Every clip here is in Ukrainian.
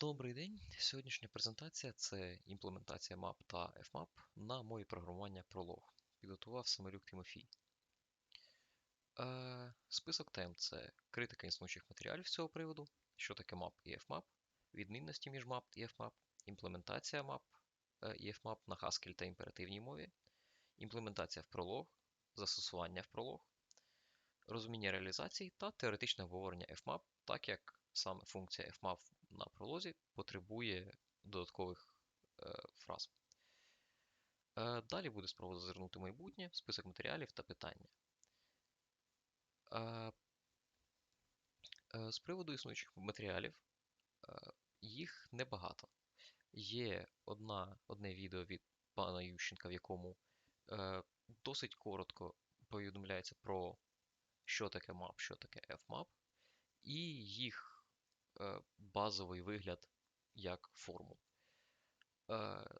Добрий день. Сьогоднішня презентація це імплементація map та fmap на мові програмування Prolog. Підготував Самарюк Тимофій. Е, список тем це критика існуючих матеріалів з цього приводу, що таке map і fmap, відмінності між map і fmap, імплементація map е, і fmap на Haskell та імперативній мові, імплементація в Prolog, застосування в Prolog, розуміння реалізацій та теоретичне обговорення fmap, так як саме функція fmap на пролозі потребує додаткових е, фраз. Е, далі буде спроба зазирнути майбутнє, список матеріалів та питання. Е, е, з приводу існуючих матеріалів, е, їх небагато. Є одна, одне відео від пана Ющенка, в якому е, досить коротко повідомляється про що таке map, що таке fmap, і їх базовий вигляд як формул, е,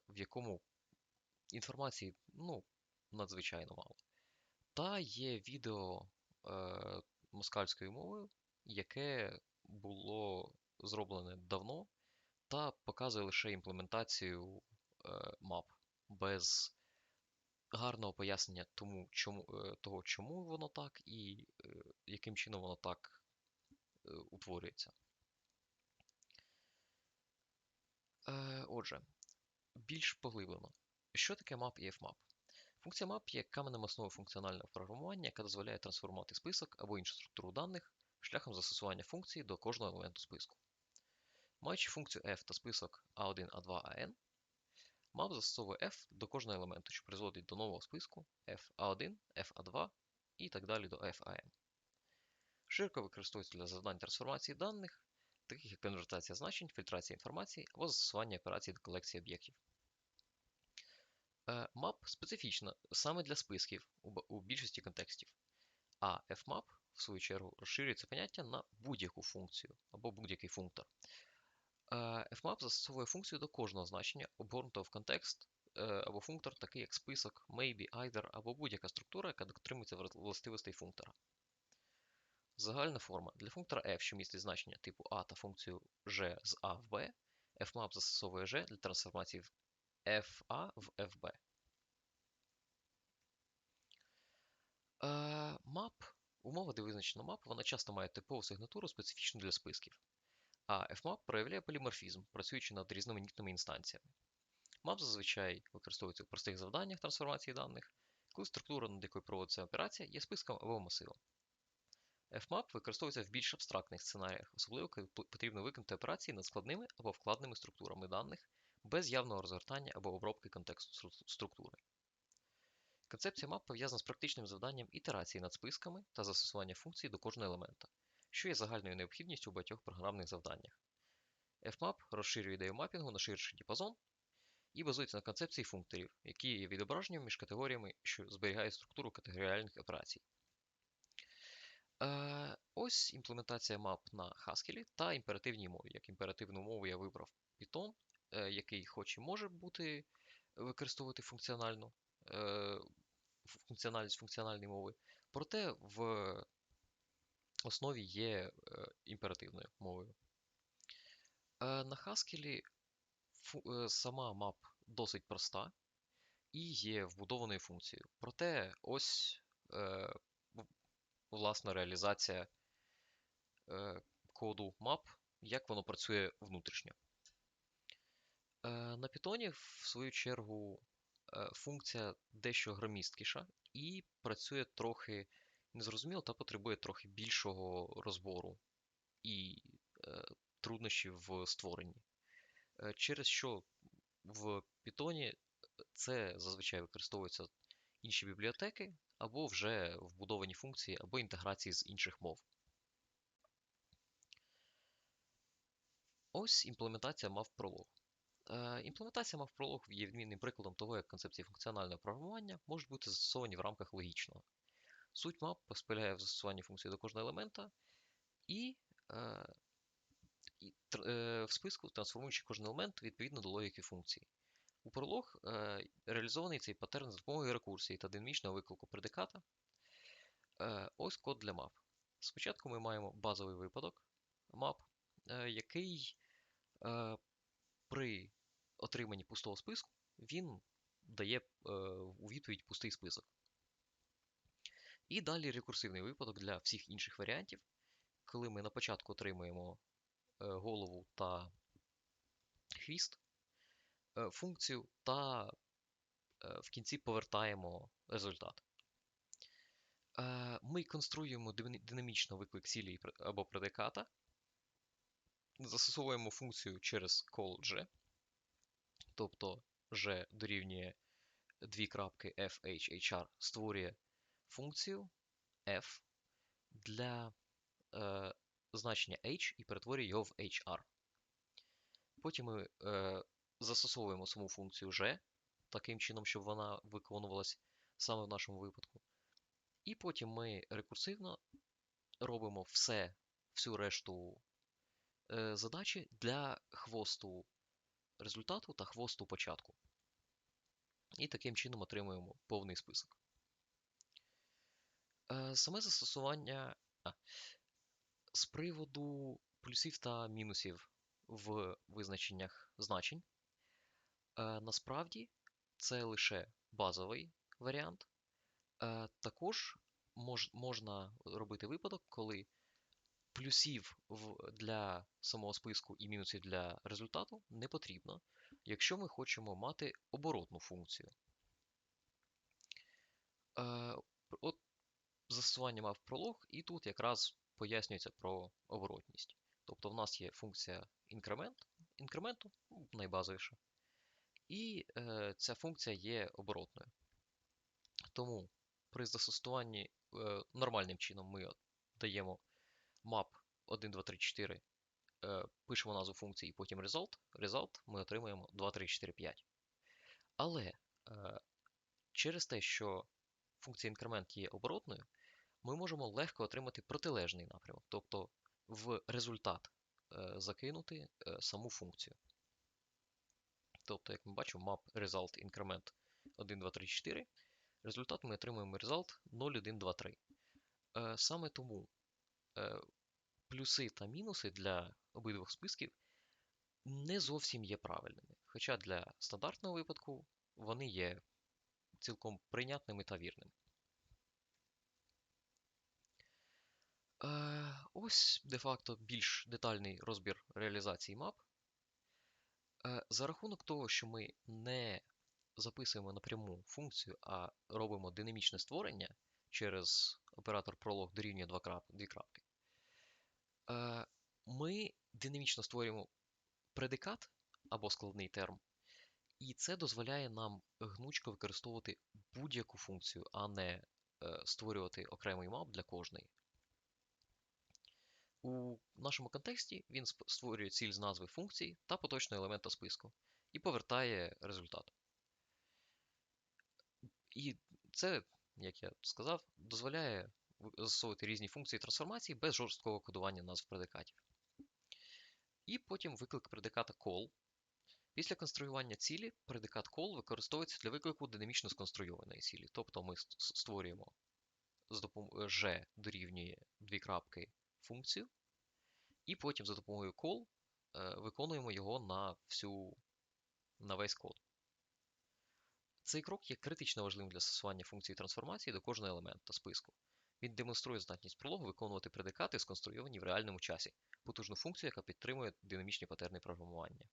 в якому інформації ну, надзвичайно мало. Та є відео е, москальською мовою, яке було зроблене давно, та показує лише імплементацію мап без гарного пояснення тому, чому, того, чому воно так і яким чином воно так утворюється. Е, Отже, більш поглиблено. Що таке map і fmap? Функція map є каменем основи функціонального програмування, яка дозволяє трансформувати список або іншу структуру даних шляхом застосування функції до кожного елементу списку. Маючи функцію f та список a1, a2, an, map застосовує f до кожного елементу, що призводить до нового списку f1, fa2 і так далі до fan. Широко використовується для завдань трансформації даних таких як конвертація значень, фільтрація інформації або застосування операцій до колекції об'єктів. Map е, специфічна саме для списків у більшості контекстів, а fmap, в свою чергу, розширює це поняття на будь-яку функцію або будь-який функтор. Е, fmap застосовує функцію до кожного значення, обгорнутого в контекст е, або функтор, такий як список, maybe, either або будь-яка структура, яка дотримується властивостей функтора. Загальна форма. Для функтора f, що містить значення типу a та функцію g з a в b, fmap застосовує g для трансформації fa в fb. Map, умова, де визначено map, вона часто має типову сигнатуру специфічну для списків. А fmap проявляє поліморфізм, працюючи над різноманітними інстанціями. Map зазвичай використовується у простих завданнях трансформації даних, коли структура, над якою проводиться операція, є списком або масивом. FMAP використовується в більш абстрактних сценаріях, особливо коли потрібно виконати операції над складними або вкладними структурами даних без явного розгортання або обробки контексту структури. Концепція map пов'язана з практичним завданням ітерації над списками та застосування функцій до кожного елемента, що є загальною необхідністю у багатьох програмних завданнях. FMAP розширює ідею мапінгу на ширший діапазон і базується на концепції функторів, які є відображенням між категоріями, що зберігають структуру категоріальних операцій. Е, ось імплементація map на Haskell та імперативній мові. Як імперативну мову я вибрав Python, е, який хоч і може бути використовувати функціональну е, функціональність функціональної мови, проте в основі є імперативною мовою. На Haskell сама map досить проста і є вбудованою функцією. Проте ось власна реалізація е, коду map, як воно працює внутрішньо. Е, на Python, в свою чергу, е, функція дещо громісткіша і працює трохи незрозуміло та потребує трохи більшого розбору і труднощів в створенні. Через що в Python це зазвичай використовуються інші бібліотеки, або вже вбудовані функції, або інтеграції з інших мов. Ось імплементація мав. Е, імплементація мав є відмінним прикладом того, як концепції функціонального програмування можуть бути застосовані в рамках логічного. Суть мап спиляє в застосуванні функції до кожного елемента і, е, е, в списку трансформуючи кожен елемент відповідно до логіки функції. У пролог реалізований цей паттерн за допомогою рекурсії та динамічного виклику предиката. Ось код для map. Спочатку ми маємо базовий випадок е, який При отриманні пустого списку він дає е, у відповідь пустий список. І далі рекурсивний випадок для всіх інших варіантів, коли ми на початку отримуємо е, голову та хвіст, е, функцію та е, в кінці повертаємо результат. Е, Ми конструюємо динамічно виклик цілі або предиката, застосовуємо функцію через call g, тобто g дорівнює дві крапки fh створює функцію f для е, значення h і перетворює його в hr. Потім ми е, застосовуємо саму функцію g таким чином, щоб вона виконувалась саме в нашому випадку. І потім ми рекурсивно робимо все, всю решту задачі для хвосту результату та хвосту початку. І таким чином отримуємо повний список. Е, Саме застосування а, з приводу плюсів та мінусів в визначеннях значень. Е, Насправді це лише базовий варіант. Е, Також мож, можна робити випадок, коли плюсів для самого списку і мінусів для результату не потрібно, якщо ми хочемо мати оборотну функцію. Е, От застосування мав пролог, і тут якраз пояснюється про оборотність. Тобто в нас є функція інкремент, інкременту, ну, найбазовіша, і е, ця функція є оборотною. Тому при застосуванні е, нормальним чином ми даємо map 1, 2, 3, 4, е, пишемо назву функції і потім result. Result ми отримуємо 2, 3, 4, 5. Але е, через те, що функція інкремент є оборотною, ми можемо легко отримати протилежний напрямок, тобто в результат е, закинути е, саму функцію. Тобто, як ми бачимо, map result increment 1, 2, 3, 4. Результат ми отримуємо result 0, 1, 2, 3. Е, Саме тому плюси та мінуси для обидвох списків не зовсім є правильними. Хоча для стандартного випадку вони є цілком прийнятними та вірними. Е, Ось де-факто більш детальний розбір реалізації мап. Е, За рахунок того, що ми не записуємо напряму функцію, а робимо динамічне створення через оператор пролог дорівнює 2 крапки, ми динамічно створюємо предикат або складний терм, і це дозволяє нам гнучко використовувати будь-яку функцію, а не е, створювати окремий мап для кожної. У нашому контексті він створює ціль з назви функції та поточного елемента списку і повертає результат. І це, як я сказав, дозволяє застосовувати різні функції трансформації без жорсткого кодування назв предикатів. І потім виклик предиката call. Після конструювання цілі предикат call використовується для виклику динамічно сконструйованої цілі. Тобто ми створюємо з допомогою G дорівнює дві крапки функцію, і потім за допомогою call е, виконуємо його на всю, на весь код. Цей крок є критично важливим для застосування функції трансформації до кожного елемента списку. Він демонструє здатність прологу виконувати предикати, сконструйовані в реальному часі, потужну функцію, яка підтримує динамічні патерни програмування.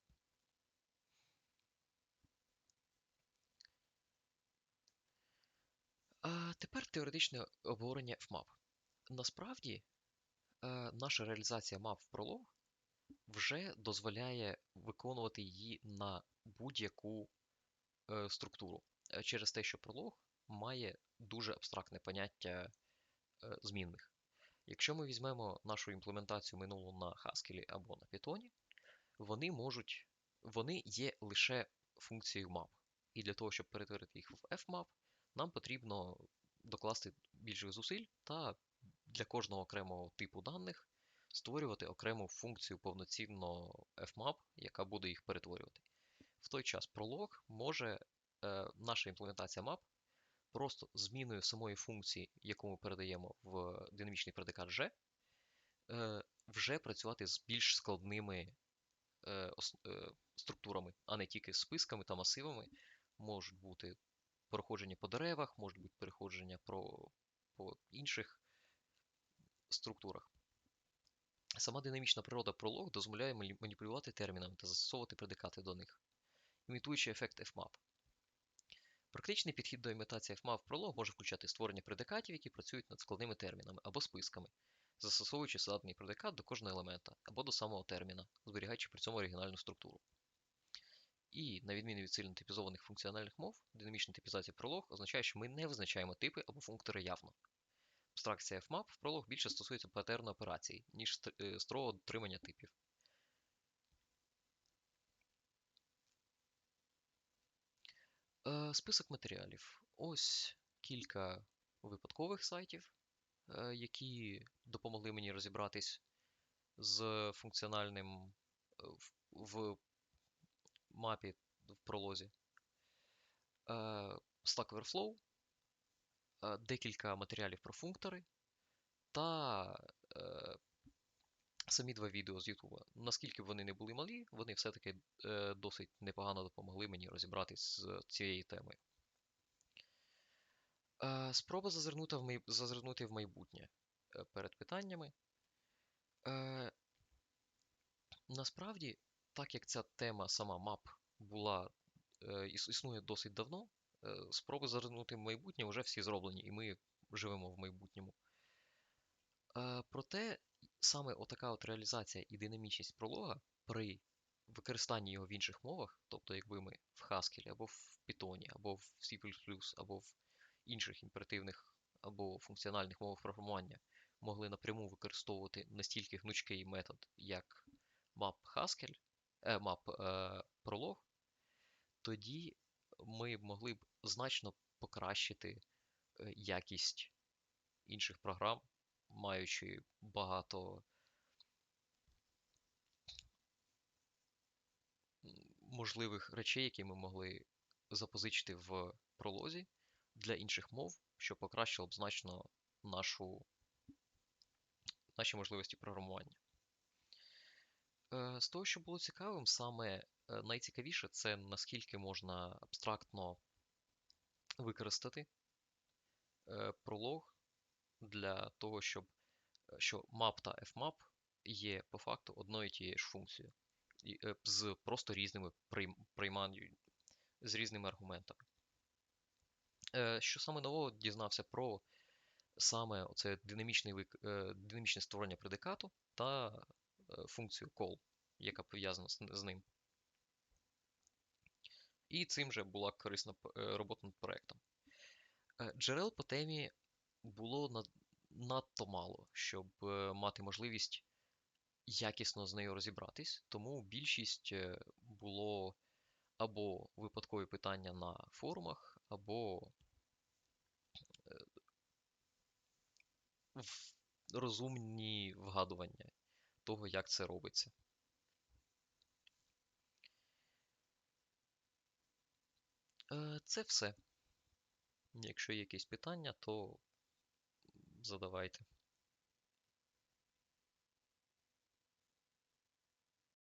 А Тепер теоретичне обговорення FMAP. Насправді, е, наша реалізація map в пролог вже дозволяє виконувати її на будь-яку е, структуру е, через те, що пролог має дуже абстрактне поняття змінних. Якщо ми візьмемо нашу імплементацію минулу на Haskell або на Python, вони можуть, вони є лише функцією map. І для того, щоб перетворити їх в fmap, нам потрібно докласти більше зусиль та для кожного окремого типу даних створювати окрему функцію повноцінно fmap, яка буде їх перетворювати. В той час пролог може е, наша імплементація map просто зміною самої функції, яку ми передаємо в динамічний предикат G, е, вже працювати з більш складними е, е, структурами, а не тільки списками та масивами. Можуть бути проходження по деревах, можуть бути переходження про, по інших структурах. Сама динамічна природа пролог дозволяє маніпулювати термінами та застосовувати предикати до них, імітуючи ефект FMAP. Практичний підхід до імітації FMAP в пролог може включати створення предикатів, які працюють над складними термінами або списками, застосовуючи заданий предикат до кожного елемента або до самого терміна, зберігаючи при цьому оригінальну структуру. І, на відміну від сильно типізованих функціональних мов, динамічна типізація пролог означає, що ми не визначаємо типи або функтори явно. Абстракція FMAP в пролог більше стосується патерну операцій, ніж е, дотримання типів. Е, Список матеріалів. Ось кілька випадкових сайтів, е, які допомогли мені розібратись з функціональним е, в, мапі в пролозі. Е, Stack Overflow, декілька матеріалів про функтори та самі два відео з YouTube. Наскільки б вони не були малі, вони все-таки е, досить непогано допомогли мені розібратись з цією темою. Е, Спроба зазирнути в, майбутнє е, перед питаннями. Насправді, так як ця тема сама мап була існує досить давно, спроби зазирнути в майбутнє вже всі зроблені, і ми живемо в майбутньому. Проте саме отака от реалізація і динамічність пролога при використанні його в інших мовах, тобто якби ми в Haskell або в Python, або в C++, або в інших імперативних або функціональних мовах програмування могли напряму використовувати настільки гнучкий метод, як map Haskell, е, map е, Prolog, тоді ми могли б значно покращити е, якість інших програм, маючи багато можливих речей, які ми могли запозичити в пролозі для інших мов, що покращило б значно нашу, наші можливості програмування. Е, З того, що було цікавим, саме е, найцікавіше це наскільки можна абстрактно використати е, пролог для того, щоб е, що map та fmap є по факту одною і тією ж функцією, е, з просто різними прийм- прийманню, з різними аргументами. Е, Що саме нового дізнався про саме оце динамічний, вик- динамічне створення предикату та функцію call, яка пов'язана з, ним. І цим же була корисна робота над проектом. Джерел по темі було над- надто мало, щоб е, мати можливість якісно з нею розібратись, тому більшість е, було або випадкові питання на форумах, або е, розумні вгадування того, як це робиться. Це все. Якщо є якісь питання, то задавайте.